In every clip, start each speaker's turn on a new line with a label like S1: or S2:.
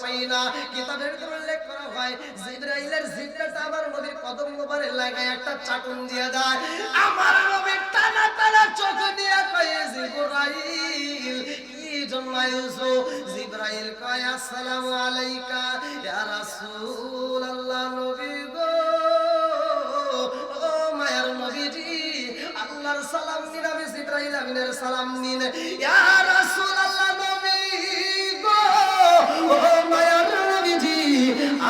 S1: পাই না কিতাবের উল্লেখ করা হয়, জিব্রাইলের জিব্রাটা আমার নবীর কদম লাগায় একটা চাটুন দিয়ে দেয়। আমার নবীর টানা টানা চোখ দিয়ে কয়ে, জিব্রাইল জিব্রাইল কয়, আসসালামু আলাইকা, ইয়া রাসূলুল্লাহ নবী গো। ও মায়ার নবীজি, আল্লাহর সালাম নিন, আমি জিব্রাইল আমিনের সালাম নিন। ইয়া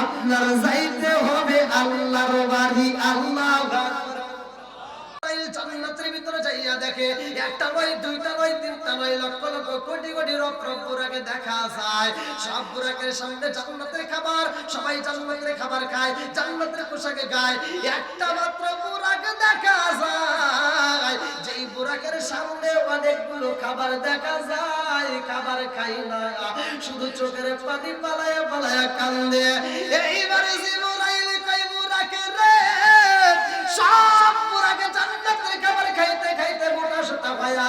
S1: আপনার যাইতে হবে আল্লাহর বাড়ি, আল্লাহ। দেখে, একটা নয়, দুইটা নয়, তিনটা নয়, লক্ষ লক্ষ, কোটি কোটি রক রক বুড়াকে দেখা যায়। সব সামনে জান্নাতের খাবার, সবাই জান্নাতের খাবার খায়, জান্নাতের পোশাকে গায়। একটা মাত্র বুড়াকে দেখা যায়। যেই বুড়াকের সামনে অনেকগুলো খাবার দেখা যায়, খাবার খাই না। শুধু চোখের পানি পালায়া পালায়া কান্দে। এইবারে রে, সব খাবার খাইতে খাইতে মোটা সোটা ভাইয়া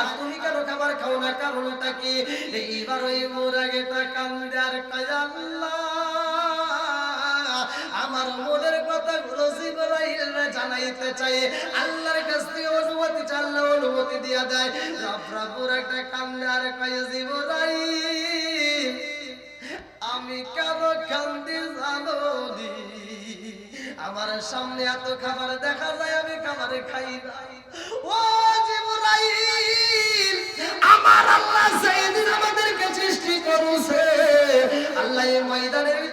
S1: আর তুমি খাবার খাও না? কারণটা কি? এইবার ওই মুরাগেটা কান্দে আর কয়, আল্লাহ জানাইতে চাই আল্লাহর কাছ থেকে অনুমতি অনুমতি দিয়া দেয়। একটা কান্দে, আর কয় আমি কেন কান্দি আমার সামনে এত খাবার দেখা যায়, আমি খাবার খাই না। ও জিবরাইল, আমার আল্লাহ আমাদেরকে সৃষ্টি করছে, আল্লাহ ময়দানের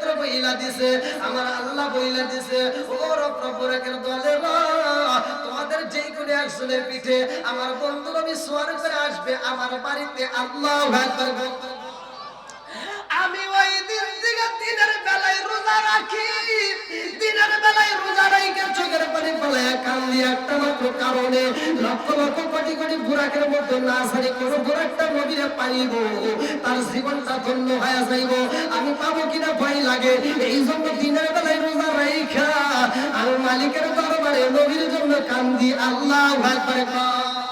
S1: দিছে, আমার আল্লাহ বইলা দিছে, ও রপ্রভুরের দলে তোমাদের যেই কোনে পিঠে আমার বন্ধু নবী সোয়ার করে আসবে, আমার বাড়িতে আল্লাহ বলতে আমি ওই দিন থেকে দিনের বেলায় রোজা রাখি, দিনের বেলায় কান্দি একটা মাত্র কারণে লক্ষ লক্ষ কোটি কোটি বুড়াকের মধ্যে না সারি কোনো বুড়াকটা নবীরে পাইব। তার জীবনটা ধন্য হয়ে যাইব। আমি পাবো কিনা ভয় লাগে। এই জন্য দিনের বেলায় রোজা রাইখা। আমি মালিকের দরবারে নবীর জন্য কান্দি আল্লাহ ভাই আমার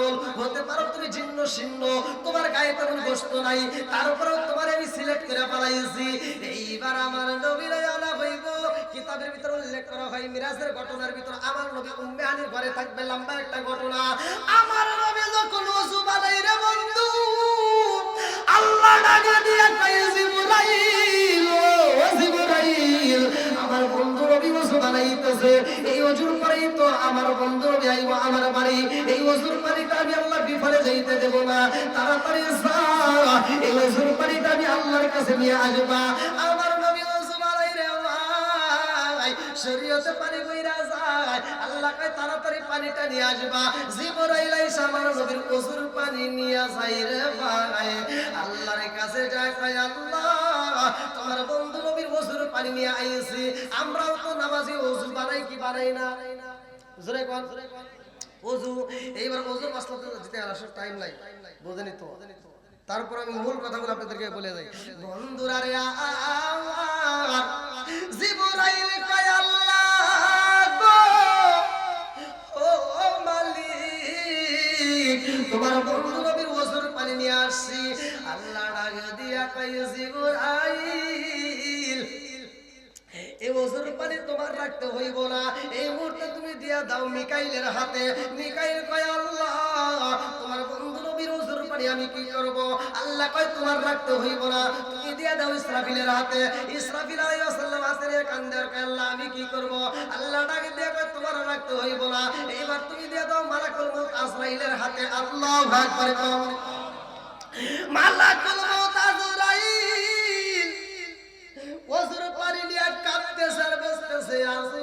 S1: পাগল, হতে পারো তুমি জিন্ন শীর্ণ তোমার গায়ে তেমন গোস্ত নাই তারপরেও তোমার আমি সিলেক্ট করে পালাইছি এইবার আমার নবীর আনা হইব। কিতাবের ভিতরে উল্লেখ করা হয়, মিরাজের ঘটনার ভিতর আমার নবী উম্মে হানির ঘরে থাকবে লম্বা একটা ঘটনা। আমার নবী যখন ওযু বানাই রে বন্ধু, আল্লাহ ডাকে দিয়া কয় জিবরাইল এই ওযুর তো আমার বন্ধু আইবো আমার বাড়ি। এই ওযুর পানিটা আমি আল্লাহ বিফলে যাইতে দেব না। তাড়াতাড়ি যা। এই ওযুর পানিটা আমি আল্লাহর কাছে নিয়ে আসবা। আমার নবী শরীয়তে পানি কইরা আল্লাহ তাড়াতাড়ি পানিটা নিয়ে আসবা। জিবরাইল রে ভাই। যায় আল্লাহ, তোমার বন্ধু পানি নিয়ে আইছি। আমরাও তো নামাজি ওযু বানাই কি বানাই না? জোরে কোন। ওযু, এইবার ওযুর মাসলাতে যেতে আসার টাইম নাই। বোঝেনি তো? তারপর আমি মূল কথাগুলো আপনাদেরকে বলে যাই। বন্ধুরা রে আমার দাও মিকাইলের হাতে। মিকাইল কয়, আল্লাহ, তোমার বন্ধু নবীর ওজুর পানি আমি কি করব? আল্লাহ কয়, তোমার রাখতে হইব না, তুমি দিয়া দাও ইসরাফিলের হাতে। ইসরাফিল আলাইহিস সালাম আসরে কান্দার কয়, আল্লাহ, আমি কি করব? আল্লাহ ডাকে দিয়া কয়, তোমার রাখতে হইব না। এইবার তুমি দিয়া দাও মালাকুল মউত আজরাইলের হাতে। আল্লাহু আকবার কও মালাকুল মউত আজরাইল। ওজুর পানি নিয়ে কাঁদতেছে আর বসতেছে আল্লাহ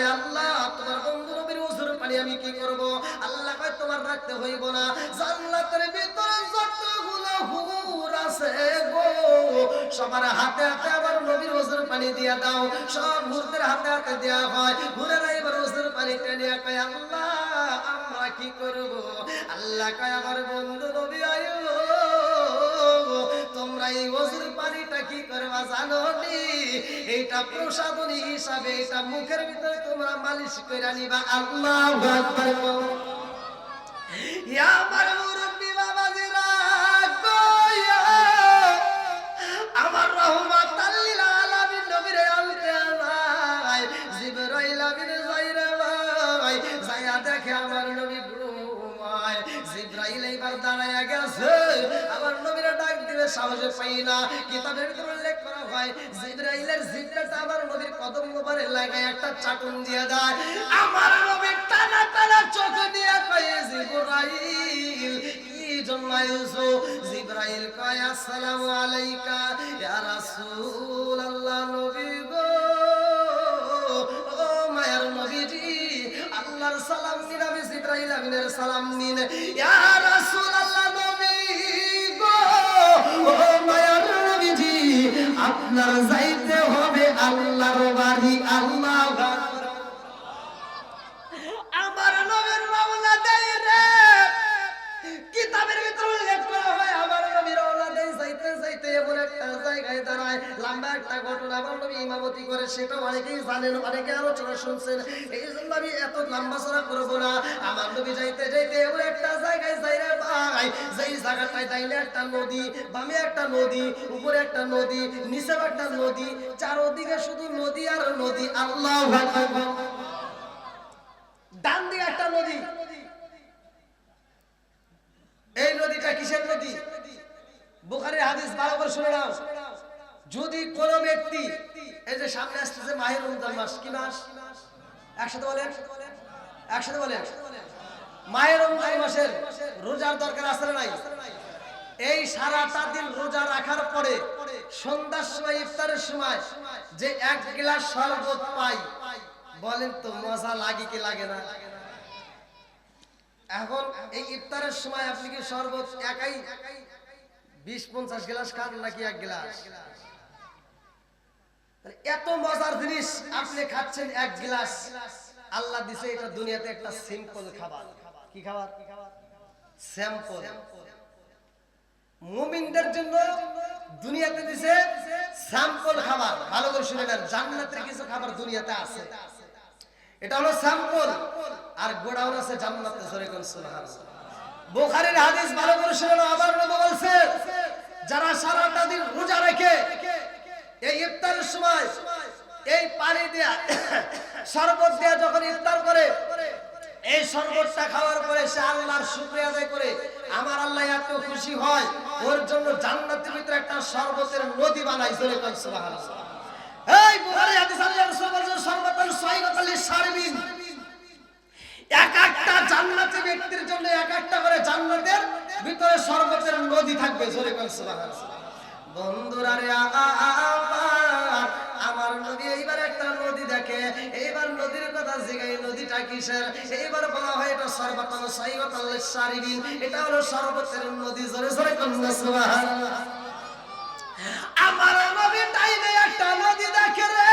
S1: কয় আল্লাহ, তোমার বন্ধু নবীর ওজুর পানি আমি কি করব? আল্লাহ কয়, তোমার রাখতে হইব না। জান্নাতের ভিতরে যতগুলো হুর আছে গো, সবার হাতে হাতে আবার নবীর ওজুর পানি দিয়া দাও। সব হুরদের হাতে হাতে দেয়া হয়। হুরেরা এবার ওজুর পানি টেনে কয়, আল্লাহ, আমরা কি করব? আল্লাহ কয়, আমার বন্ধু নবী তোমরা এই ওজুর পানিটা কি করবা জানো নি এইটা প্রসাদনী হিসাবে এটা মুখের ভিতরে তোমরা মালিশ করে নিবা। আল্লাহ আমার মুরব্বি আমার রহমত আল্লিল আলামিন নবীরে আনতে আমায় জিবরাইল আমিন যাইরে ভাই, যাইয়া দেখে আমার নবী ঘুমায়। জিবরাইল এইবার দাঁড়াইয়া গেছে সাহসে পাই না। কিতাবের ভিতরে উল্লেখ করা হয়, জিবরাইলের জিব্রাটা আমার নবীর কদম মোবারে লাগায় একটা চাটুন দিয়ে দেয়। আমার নবীর টানা টানা চোখ দিয়ে কয়ে, জিবরাইল, কি জন্মাইছো জিবরাইল কয়, আসসালামু আলাইকা, ইয়া রাসূলুল্লাহ নবী গো। ও মায়ের নবীজি, আল্লাহর সালাম আমিনের সালাম নিন। ইয়া রাসূলুল্লাহ আপনার যাইতে হবে আল্লাহর বাড়ি, আল্লাহ। আমার নবীর রে। কিতাবের উল্লেখ করা হয়, আমার নবীর যাইতে যাইতে এমন একটা জায়গায় দাঁড়ায়। লম্বা একটা ঘটনা নবী ইমামতি করে, সেটা অনেকেই জানেন, অনেকে আলোচনা শুনছেন। এই জন্য আমি এত লম্বা চড়া করব না। আমার নবী যাইতে যাইতে এমন একটা জায়গায় যাই একটা নদী, বামে একটা নদী, উপরে একটা নদী নিচে একটা নদী, চারোদিকে শুধু নদী আর নদী। আল্লাহ ডান দিকে একটা নদী এই নদীটা কিসের নদী বুখারের হাদিস ভালো করে শুনে নাও যদি কোন ব্যক্তি এই যে সামনে আসতেছে মাহের রমজান মাস কি মাস একসাথে বলেন একসাথে বলেন মায়ের রমজান মাসের রোজার দরকার আছে নাই। এই সারাটা দিন রোজা রাখার পরে সন্ধ্যার সময়, ইফতারের সময় যে এক গ্লাস শরবত পাই, বলেন তো মজা লাগে কি লাগে না? এখন এই ইফতারের সময় আপনি কি শরবত একাই বিশ পঞ্চাশ গ্লাস খান নাকি এক গ্লাস? এত মজার জিনিস আপনি খাচ্ছেন এক গ্লাস। আল্লাহ দিছে এটা দুনিয়াতে একটা সিম্পল খাবার। কি খাবার? স্যাম্পল। মুমিনদের জন্য দুনিয়াতে দিছে স্যাম্পল খাবার। ভালো করে শুনে নেন জান্নাতের কিছু খাবার দুনিয়াতে আছে। এটা হলো স্যাম্পল। আর গোডাউন আছে জান্নাতে জোরে কোন সুবহানাল্লাহ। বুখারীর হাদিস ভালো করে শুনে নাও আবার নবী বলছে যারা সারাটা দিন রোজা রেখে এই ইফতারের সময় এই পানি দেয়া শরবত দেয়া যখন ইফতার করে এই শরবতটা খাওয়ার পরে সে আল্লাহর শুকরিয়া আদায় করে, আমার আল্লাহ এত খুশি হয়, ওর জন্য জান্নাতের ভিতরে একটা শরবতের নদী বানাই জোরে কোন, সুবহানাল্লাহ। এই বুখারী হাদিস আল্লাহ রাসূল বলেছেন শরবতাল সাইগাতাল শারবিন এক একটা জান্নাতি ব্যক্তির জন্য এক একটা করে জান্নাতের ভিতরে শরবতের নদী থাকবে, জোরে কোন, সুবহানাল্লাহ। বন্ধুরা রে আমার নদীটা কিসের? এইবার বলা হয় এটা সর্বতল সাইগাতাল শারবিন এটা হলো শরবতের নদী। জোরে জোরে কোন সুবহানাল্লাহ আমার নবী টাইমে একটা নদী দেখে রে।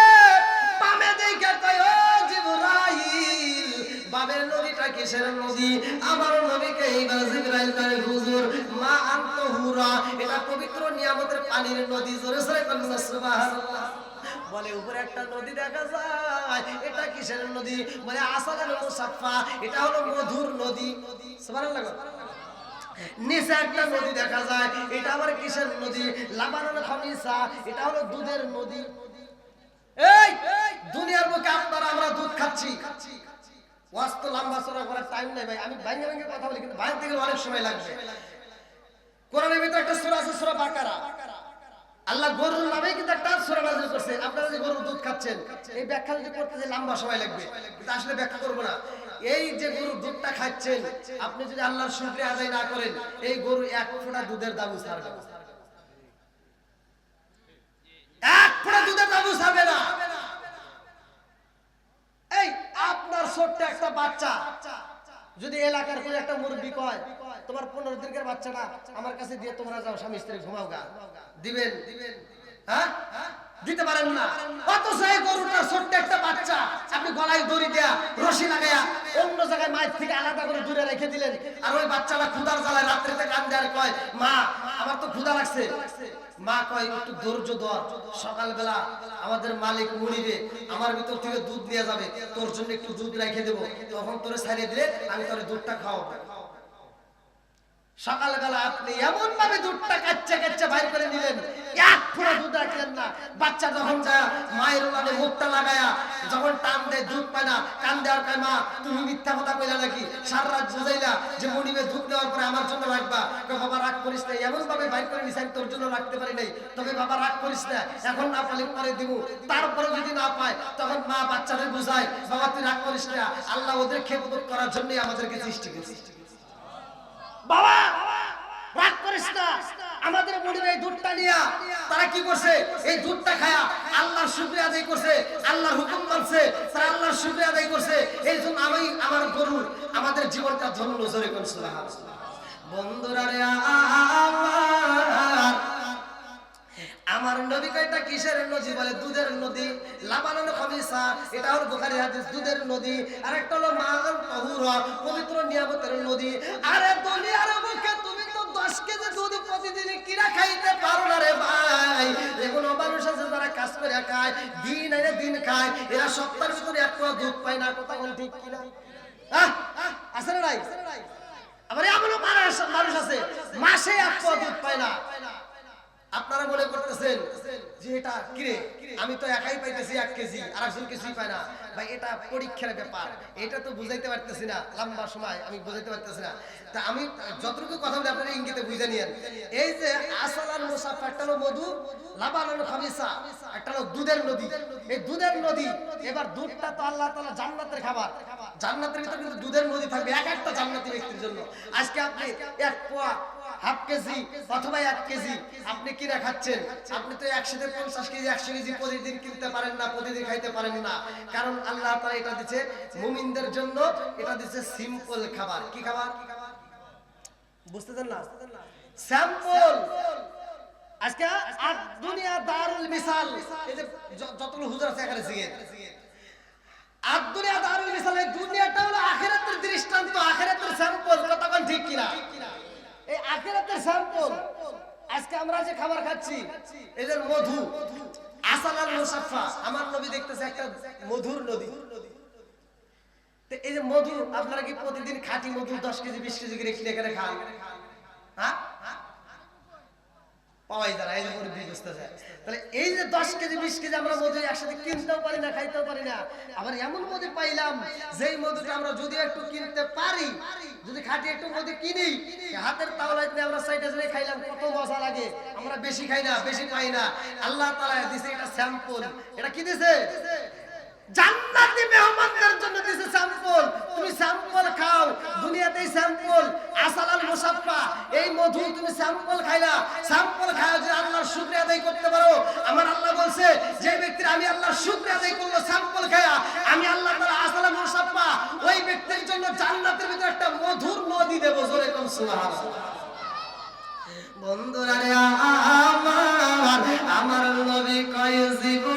S1: বামে দেখে কয়, ও জিবরাইল, বামের নদীটা কিসের নদী? আমার নবীকে এইবার জিবরাইল কয়, হুজুর, মা আনতহুরা, এটা পবিত্র নিয়ামতের পানির নদী। জোরে জোরে কোন সুবহানাল্লাহ বলে, উপরে একটা নদী দেখা যায়। এটা কিসের নদী? বলে আসাদাল মুসাফা এটা হলো মধুর নদী। নিচে একটা নদী দেখা যায়। এটা কিসের নদী? খামিসা। এটা হলো দুধের নদী। এই, দুনিয়ার বুকে আপনারা, আমরা দুধ খাচ্ছি। ওয়াস্ত লম্বা চড়া করার টাইম নাই ভাই। আমি ভাঙ্গে ভাঙ্গে কথা বলি, কিন্তু বাইরে থেকে অনেক সময় লাগবে। কোরআনের ভিতরে একটা সূরা আছে, সূরা বাকারা। আল্লাহ গরুর নামে কিন্তু একটা সূরা নাযিল করছে। আপনারা যে গরুর দুধ খাচ্ছেন, এই ব্যাখ্যা যদি করতে যে লম্বা সময় লাগবে। কিন্তু আসলে ব্যাখ্যা করব না। এই যে গরুর দুধটা খাচ্ছেন, আপনি যদি আল্লাহর শুকরিয়া আদায় না করেন, এই গরু এক ফোঁটা দুধের দাম ছাড়বে এক ফোঁটা দুধের দাম ছাড়বে না। এই আপনার ছোট্ট একটা বাচ্চা যদি এলাকার কোন একটা মুরব্বী কয়, তোমার পনেরো দিনের বাচ্চাটা আমার কাছে দিয়ে তোমরা যাও, স্বামী স্ত্রী, ঘুমাও গা। দিবেন? হ্যাঁ? দিতে পারেন না। অথচ এই গরুটার ছোট্ট একটা বাচ্চা। আপনি গলায় দড়ি দেয়া, রশি লাগায়া অন্য জায়গায় মায়ের থেকে আলাদা করে দূরে রেখে দিলেন। আর ওই বাচ্চাটা ক্ষুধার জ্বালায় রাত্রিতে কান্দে আর কয়, মা, আমার তো ক্ষুধা লাগছে। মা কয়, একটু ধৈর্য ধর। সকালবেলা আমাদের মালিক মুড়িবে আমার ভিতর থেকে দুধ নিয়ে যাবে, তোর জন্য একটু দুধ রেখে দেবো। তখন তোরে ছাড়িয়ে দিলে আমি তোর দুধটা খাওয়াবো। সকালবেলা আপনি এমন ভাবে দুধটা কাচ্চা কাচ্চা বাইর করে নিলেন, এক দুধ রাখলেন না। বাচ্চা যখন মায়ের মুখটা লাগায়া, যখন টান দেয়, দুধ পায় না। কান দেওয়ার মা, তুমি মিথ্যা কথা কইলা নাকি? রাত বুঝাইলা যে দুধ দেওয়ার পরে আমার জন্য রাখবা। বাবা, রাগ করিস না এমন ভাবে বাইর করে নিস আমি তোর জন্য রাখতে পারি নাই। তবে বাবা, রাগ করিস না, এখন না পালে পরে দিব। তারপরে যদি না পায়, তখন মা বাচ্চারে বুঝায়, বাবা, তুই রাগ করিস না, আল্লাহ ওদের খেপদত করার জন্যই আমাদেরকে সৃষ্টি করেছে। বাবা, রাগ করিস না। আমাদের মনির দুধটা নিয়া তারা কি করছে? এই দুধটা খায়া আল্লাহর শুক্রিয়া আদায় করছে, আল্লাহর হুকুম মানছে, তারা আল্লাহর শুক্রিয়া আদায় করছে। এই জন্য আমি আমার গরুর আমাদের জীবনটা ধন্য জোরে করছে বন্ধুরা রে আমার আমার নবী কয়টা কিসের নদী বলে? দুধের নদী। লাবানন খমিসা এটা হলো বুখারী হাদিস, দুধের নদী। আর একটা হলো মাগান তাহুরা, পবিত্র নিয়ামতের নদী। আরে দুনিয়ার বুকে তুমি তো 10 কেজি দুধ প্রতিদিন কিরা খাইতে পারো না রে ভাই। এগুলো মানুষ আছে যারা কাজ করে খায়, দিন আইনে দিন খায়। এরা সপ্তাহের ভিতরে এক পোয়া দুধ পায় না, কথা কোন ঠিক কিনা? আহ না নাই? আবার এমনও মানুষ আছে, মাসে এক পোয়া দুধ পায় না। আপনারা মনে করতেছেন যে এটা কিরে? আমি তো একাই পাইতেছি এক কেজি আর একজন কিছুই পায় না। ভাই এটা পরীক্ষার ব্যাপার। এটা তো বুঝাইতে পারতেছি না। লম্বা সময় আমি বুঝাইতে পারতেছি না। তা আমি যতটুকু কথা বলি আপনারা ইঙ্গিতে বুঝে নিয়েন। এই যে আসালান মুসাফা একটা মধু লাবানান খামিসা একটা দুধের নদী। এই দুধের নদী এবার দুধটা তো আল্লাহ তাআলা জান্নাতের খাবার। জান্নাতের ভিতরে কিন্তু দুধের নদী থাকবে এক একটা জান্নাতি ব্যক্তির জন্য। আজকে আপনি এক পোয়া হাফ কেজি অথবা এক কেজি। আপনি কিনা খাচ্ছেন আপনি তো একসাথে পঞ্চাশ কেজি, একশো কেজি প্রতিদিন কিনতে পারেন না, প্রতিদিন খাইতে পারেন না। কারণ আল্লাহ তারা এটা দিচ্ছে মুমিনদের জন্য, এটা দিচ্ছে সিম্পল খাবার। কি খাবার? না? স্যাম্পল আজকে দুনিয়া দারুল মিসাল। এই যে যতগুলো হুজুর আছে এখানে জিগে দারুল দুনিয়াটা হলো দৃষ্টান্ত, আখিরাতের স্যাম্পল কথা ঠিক কিনা? এই আখেরাতের স্যাম্পল আজকে আমরা যে খাবার খাচ্ছি, এদের মধু। আসালাল মুসাফা আমার নবী দেখতেছে একটা মধুর নদী। এই যে মধু, আপনারা কি প্রতিদিন খাঁটি মধু দশ কেজি, বিশ কেজি করে কিনে খান? হ্যাঁ? এই যে দশ কেজি, বিশ কেজি আমরা একসাথে কিনতেও পারি না, খাইতেও পারি না, আবার এমন মধু পাইলাম, যেই মধুটা আমরা যদি একটু কিনতে পারি, যদি খাটি একটু কিনি, হাতের আমরা খাইলাম, কত আমরা বেশি খাই না, বেশি পাই না। আল্লাহ তাআলা দিছে এটা স্যাম্পল। এটা কি দিছে? জান্নাতি মেহমানদের জন্য দিছে স্যাম্পল। তুমি স্যাম্পল খাও, দুনিয়াতেই স্যাম্পল। আসালাল মুসাফফা, এই মধু তুমি স্যাম্পল খাইলা। স্যাম্পল খাও যে আল্লাহর শুকরিয়া আদায় করতে পারো। আমার আল্লাহ বলছে, যে ব্যক্তির আমি আল্লাহর শুকরিয়া আদায় করল স্যাম্পল খায়া, আমি আল্লাহ তাআলা আসালাল মুসাফফা, ওই ব্যক্তির জন্য জান্নাতের ভিতরে একটা মধুর নদী দেব, জোরে কোন সুবহানাল্লাহ। বন্ধুরা আমার আমার নবী কয় জিবরাইল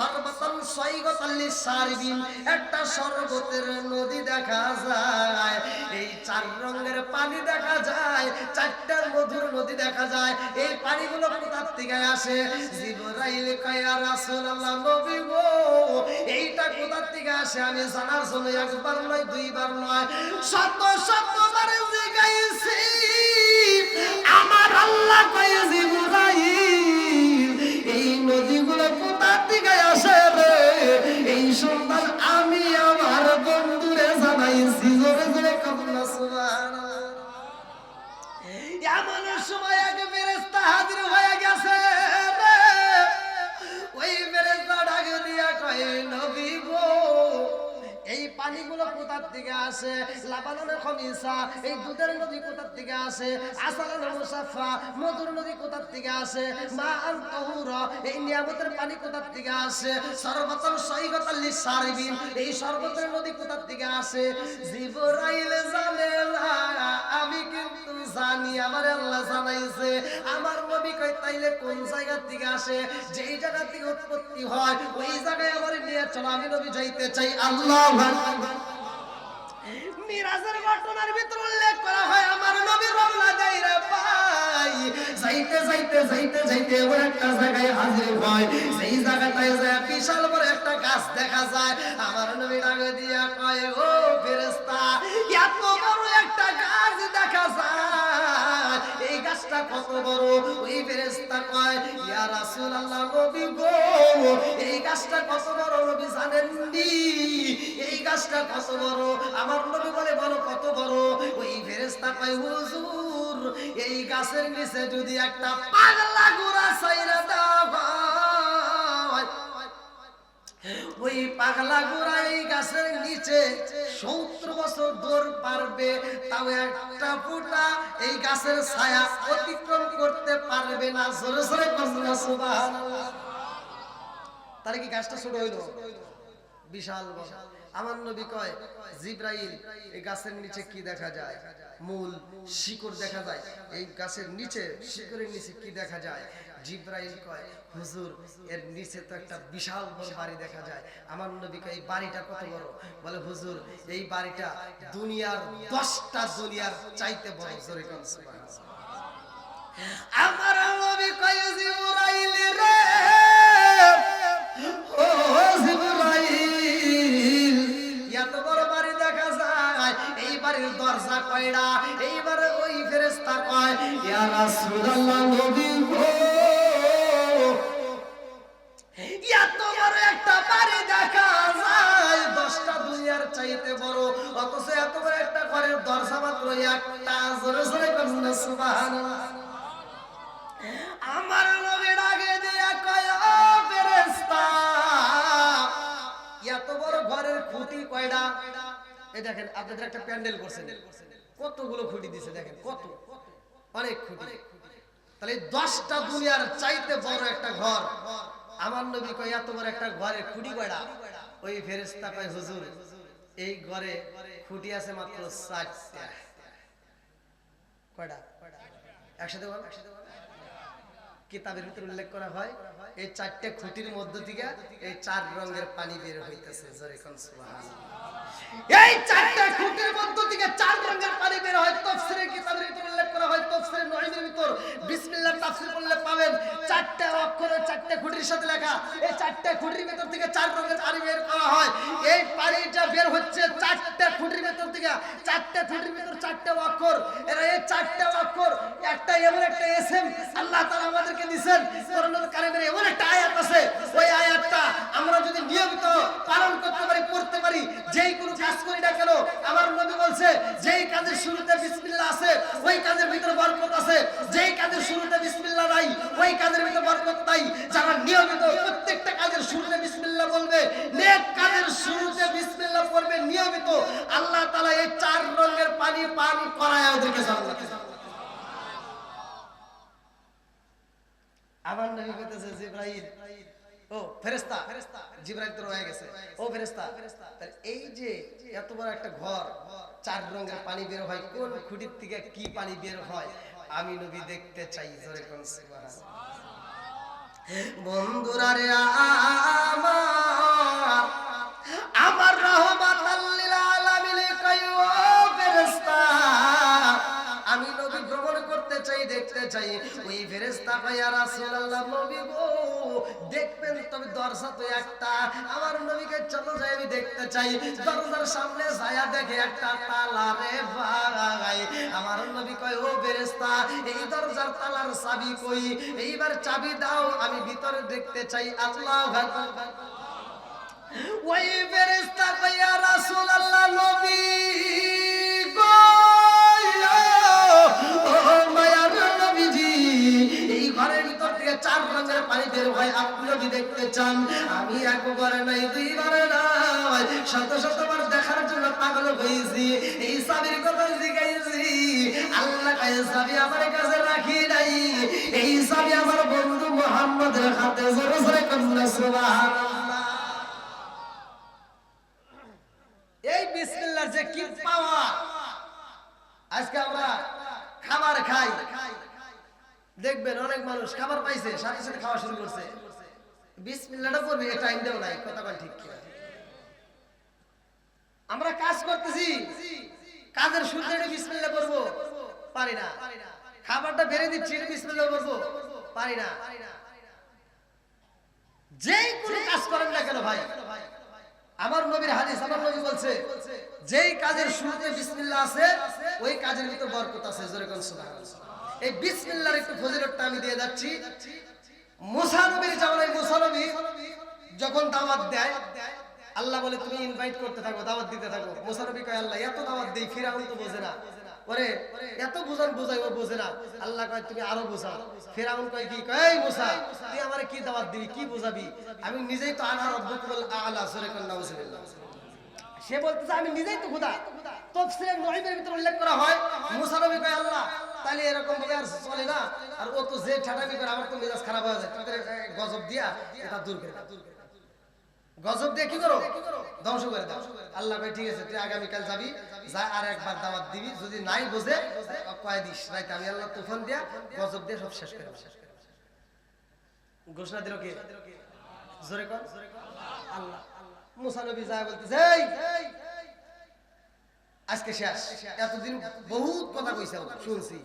S1: সর্বতন সৈগতাল্লি সারবিন, একটা সর্বতের নদী দেখা যায়। এই চার রঙের পানি দেখা যায় চারটার মধুর নদী দেখা থেকে আসে? জিবরাইল কয়া রাসূলুল্লাহ, নবী গো, এইটা কোথা থেকে আসে? আমি জানার জন্য একবার নয়, দুইবার নয়। শত, শতবার জিগাইছি। আমার আল্লাহ কয়ে, জিবরাইল পানিগুলো কোথার দিকে আসে লাবানের খমিসা, এই দুধের নদী কোথার দিকে আসে আসালান মুসাফা মধুর নদী কোথার দিকে আসে মা আন তাহুরা, এই নিয়ামতের পানি কোথার দিকে আসে সর্বতর সৈগতাল লিসারিবিন, এই সর্বতের নদী কোথার দিকে আসে জিবরাইল জানে না জানি, আমার আল্লাহ জানাইছে। আমার নবী কই তাইলে কোন জায়গা থেকে আসে? যেই জায়গা থেকে উৎপত্তি হয়, ওই জায়গায় আমার নিয়ে চলো, আমি নবী যাইতে চাই। আল্লাহ মিরাজের ঘটনার ভিতর উল্লেখ করা হয়, আমার নবী রওনা দেয় রে ভাই। যাইতে যাইতে যাইতে যাইতে ওর একটা জায়গায় হাজির হয়। সেই জায়গাটায় যায়, বিশাল বড় একটা গাছ দেখা যায়। আমার নবী ডাকে দিয়া কয়, ও ফেরেশতা, এত বড় একটা গাছ দেখা যায়। গাছটা কত বড়? ওই ফেরেশতা কয়, ইয়া রাসূলুল্লাহ, নবী গো, এই গাছটা কত বড়? নবী জানেন নি এই গাছটা কত বড়? আমার নবী বলে, বলো কত বড়? ওই ফেরেশতা কয়, হুজুর, এই গাছের নিচে যদি একটা পাগলা গোরা ছাইরা ওই পাগলা গোড়া এই গাছের নিচে সত্তর বছর দৌড় পারবে, তাও একটা ফুটা এই গাছের ছায়া অতিক্রম করতে পারবে না। জোরে জোরে তাহলে কি গাছটা ছোট হইল? বিশাল। আমার নবী কয়, জিব্রাইল, এই গাছের নিচে কি দেখা যায়? মূল শিকড় দেখা যায়। এই গাছের নিচে, শিকড়ের নিচে কি দেখা যায়? জিব্রাইল কয়, হুজুর, এর নিচে তো একটা বিশাল বড় বাড়ি দেখা যায়। আমার নবী কয় এই বাড়িটা কত বড়? বলে, হুজুর, এই বাড়িটা দুনিয়ার দশটা দুনিয়ার চাইতে বড়। জোরে সুবহানাল্লাহ। আমার নবী কয়, জিব্রাইল রে, ও জিব্রাইল, এত বড় বাড়ি দেখা যায়। এই বাড়ির দরজা কয়টা এইবারে ওই ফেরেশতা কয়, ইয়া রাসূলুল্লাহ, নবী গো ঘরের আমার নবীর আগে দিয়া এত বড় ঘরের খুঁটি কয়টা এই দেখেন, আপনাদের একটা প্যান্ডেল করছেন। কতগুলো খুঁটি দিছে, দেখেন, কত? অনেক খুঁটি। তাহলে দশটা দুনিয়ার চাইতে বড় একটা ঘর। আমার নবী কয়, এত বড় একটা ঘরে খুঁটি কয়টা ওই ফেরেশতা কয়, হুজুর এই ঘরে খুঁটি আছে মাত্র কয়টা? একসাথে বল। কিতাবের ভিতরে উল্লেখ করা হয়, এই চারটে খুঁটির মধ্য থেকে এই চার রঙের পানি বের হইতেছে। জোরে কোন সুবহানাল্লাহ। এই চারটে খুঁটির মধ্য থেকে চার রঙের পানি বের হয় তাফসীরের কিতাবের ভিতরে উল্লেখ করা হয় তাফসীরের নঈমের ভিতর। বিসমিল্লাহ তাফসীর করলে পাবেন। চারটে অক্ষরে চারটে খুঁটির সাথে লেখা। এই চারটে খুঁটির ভিতর থেকে চার রঙের পানি বের করা হয়। এই পানিটা বের হচ্ছে চারটে খুঁটির ভিতর থেকে। চারটে খুঁটির ভিতর চারটে অক্ষর। এরা এই চারটে অক্ষর, একটা এমন একটা এসএম আল্লাহ তাআলা আমাদেরকে দিবেন নবী বলছে, যেই কাজের শুরুতে বিসমিল্লাহ আছে, ওই কাজের ভিতরে বরকত আছে। যেই কাজের শুরুতে বিসমিল্লাহ নাই, ওই কাজের ভিতরে বরকত নাই। যারা নিয়মিত কাজের শুরুতে বিসমিল্লাহ বলবে নেক কাজের শুরুতে বিসমিল্লাহ পড়বে নিয়মিত আল্লাহ তাআলা এই চার রঙের পানি পান করায় ওদেরকে জান্নাতে আমার নবী কইতেছে জিব্রাইল ও ফেরেশতা, জিব্রাইল রয়ে গেছে। ও তাহলে এই যে এত বড় একটা ঘর, চার রঙের পানি বের হয়, কোন খুঁটির থেকে কি পানি বের হয়? আমি নবী দেখতে চাই কোন বন্ধুরা রে আমার আমার ফেরেশতা। আমি নবী ভ্রমণ করতে চাই, দেখতে চাই। ওই ফেরেস্তা কয় রাসূলুল্লাহ, নবী গো। তবে দরজা তো একটা। আমার নবীকে চলো যাই, আমি দেখতে চাই। দরজার সামনে দেখে একটা তালা, রে ভাই। আমার নবী কয়, ও ফেরেশতা, এই দরজার তালার চাবি কই? এইবার চাবি দাও, আমি ভিতরে দেখতে চাই। আল্লাহু ওই ফেরেশতা কইয়া রাসূলুল্লাহ, নবী। আপনি যদি দেখতে চান, আমি নাই শত শতবার দেখার জন্য পাগল হয়েছি। এই সাবির কথা জিগাইছি আল্লাহ কাছে সাবি আমার কাছে রাখি নাই। এই সাবি আমার বন্ধু মোহাম্মদের হাতে জোরে জোরে কন্যা, সুবহানাল্লাহ এই বিসমিল্লার যে কি পাওয়া আজকে আমরা খাবার খাই দেখবেন অনেক মানুষ খাবার পাইছে সাথে সাথে খাওয়া শুরু করছে বিসমিল্লাটা করবে এটা টাইমটাও নাই কথা কয় ঠিক কি না? আমরা কাজ করতেছি কাজের শুরুতে এটা বিসমিল্লাহ করব পারি না খাবারটা বেড়ে দিচ্ছি এটা বিসমিল্লাহ করব পারি না যেই কোনো কাজ করেন না কেন ভাই আমার নবীর হাদিস আমার নবী বলছে যেই শুরুতে বিসমিল্লাহ আছে, ওই কাজের ভিতর বরকত আছে এই বিসমিল্লাহর একটু ফজিলতটা আমি দিয়ে যাচ্ছি। মুসা নবীর জামানায়, মুসা নবী যখন দাওয়াত দেয়, আল্লাহ বলে, তুমি ইনভাইট করতে থাকো, দাওয়াত দিতে থাকো। মুসা নবী কয়, আল্লাহ, এত দাওয়াত দেই, ফিরাউন তো বোঝে না। ওরে, এত বুঝান বুঝাই ও বোঝে না। আল্লাহ কয়, তুমি আরও বুঝাও। ফিরাউন কয়, কি? কয়, এই মুসা, তুই আমারে কি দাওয়াত দিবি, কি বুঝাবি? আমি নিজেই তো আনা রব্বুকুল আলা সূরা নাউজুবিল্লাহ। সে বলতেছে, আমি নিজেই তো খোদা। তাফসীরের নহিবের ভিতর উল্লেখ করা হয়, মুসা নবী কয়, আল্লাহ, তাহলে এরকম ভাবে আর চলে না। আর ও তো যে ঠাটামি করে, আমার তো মেজাজ খারাপ হয়ে যায়। তাদের গজব দিয়া এটা দূর করে গজব দিয়ে কি করো? ধ্বংস করে দাও। আল্লাহ ভাই, ঠিক আছে, তুই আগামীকাল যাবি, যা আর একবার দাওয়াত দিবি। যদি নাই বোঝে, কয় দিস, রাইতে আমি আল্লাহ তুফান দিয়া গজব দিয়ে সব শেষ করে। ঘোষণা দিল কে? জোরে কর আল্লাহ। মুসা নবী যায় বলতেছে, এই, আজকে শেষ। এতদিন বহুত কথা কইছে শুনছি।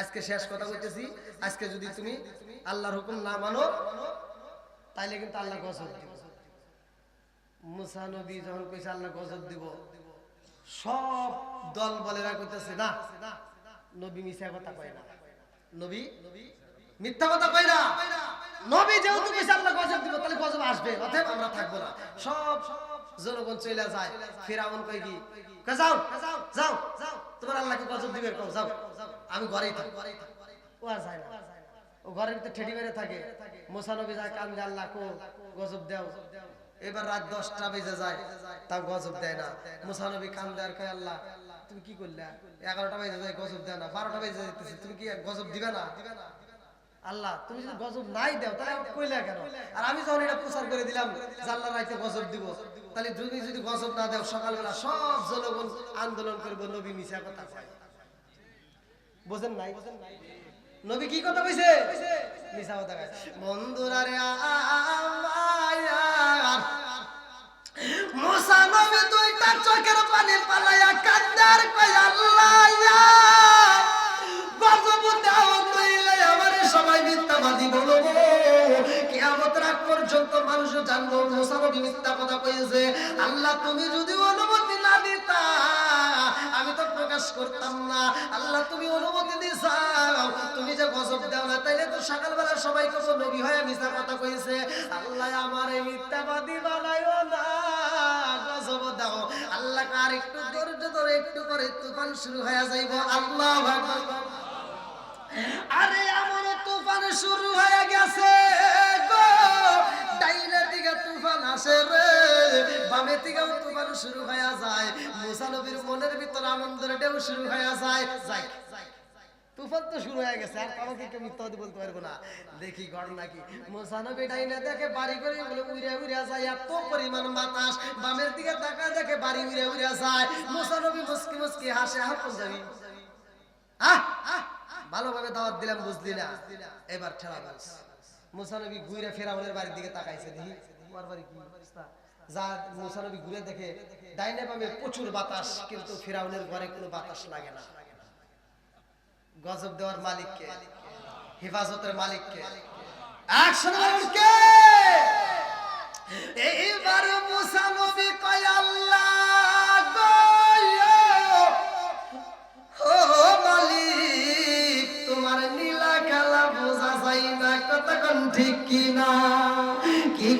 S1: আজকে শেষ কথা কইতেছি আজকে যদি তুমি আল্লাহর হুকুম না মানো, তাইলে কিন্তু আল্লাহ গজব দিব। মুসা নবী যখন কইছে আল্লাহ গজব দিব, সব দল বলেরা কইতেছে, না, নবী মিছা কথা কয় না। নবী মিথ্যা কথা কয় না। নবী যেহেতু কইছে গজব দিব, তাহলে গজব আসবে, অতএব আমরা থাকব না। সব জনগণ চলে যায়। ফিরাউন কই কি যাও যাও যাও। তোমার আল্লাহকে গজব দিবে যাও। আমি ঘরেই থাকি ও আর যায় না। ও ঘরের ভিতরে ঠেটি মেরে থাকে। মোসা নবী যায়, কান্দে, আল্লাহ কো, গজব দাও। এবার রাত দশটা বেজে যায় তা গজব দেয় না। মুসা নবী কান্দে আর কয়, আল্লাহ, তুমি কি করলে? এগারোটা বেজে যায়, গজব দেয় না। বারোটা বেজে যাইতেছে, তুমি কি গজব দিবে না দিবে না? আল্লাহ, তুমি যদি গজব নাই দাও, তাহলে কইলা কেন? আর আমি যখন এটা প্রচার করে দিলাম আল্লাহ রাইতে গজব দিব, তাহলে তুমি যদি গজব না দাও, সকালবেলা সব জনগণ আন্দোলন করব, নবী মিশা কথা কয়। বোঝেন নাই? নবী কি কথা কইছে? মিশা কথা কয়। বন্ধুরা রে মুসা নবী দুইটা চোখের পানি পালাইয়া কান্দার কয় আল্লাহ, গজব দাও কিয়ামত রাত পর্যন্ত মানুষ জানব মুসা মিথ্যা কথা কইছে। আল্লাহ, তুমি যদি অনুমতি না দিতা, আমি তো প্রকাশ করতাম না। আল্লাহ, তুমি অনুমতি দিছাও। তুমি যে গজব দাও না, তাইলে তো সকালবেলা সবাই কত নবী হয়ে মিথ্যা কথা কইছে। আল্লাহ, আমার এই মিথ্যাবাদী বানাইও না, গজব দাও। আল্লাহ, আর একটু ধৈর্য ধরে, একটু করে তুফান শুরু হয়ে যাইব। আল্লাহ আরে, এমন তুফান শুরু হয়ে গেছে। আসে রে। দিকেও তুফান শুরু হয়ে যায়। মনের ভিতর আনন্দের ঢেউ শুরু হয়ে যায়। যাই তুফান তো শুরু হয়ে গেছে, আর আমাকে কেউ বলতে পারব না। দেখি ঘটনা কি মোসানবী ডাইনে দেখে বাড়ি করে বলে উড়ে উড়ে যায় এত পরিমাণ বাতাস। বামের দিকে তাকা দেখে বাড়ি উড়ে উড়ে যায়। মোসানবী মুসকি মুসকি হাসে, আহ আহ ভালোভাবে দাওয়াত দিলাম, বুঝলি না? এবার ঠেলা মুসানবী ঘুরে ফেরাউনের বাড়ির দিকে তাকাইছে, দেখি। অবস্থা? যা ঘুরে দেখে, ডাইনে প্রচুর বাতাস, কিন্তু ফেরাউনের ঘরে কোনো বাতাস লাগে না। গজব দেওয়ার মালিককে, হেফাজতের মালিককে এইবার কয়, আল্লাহ ও মালিক, তোমার নীলা খেলা বোঝা যায় না, কতক্ষণ ঠিক কিনা? কি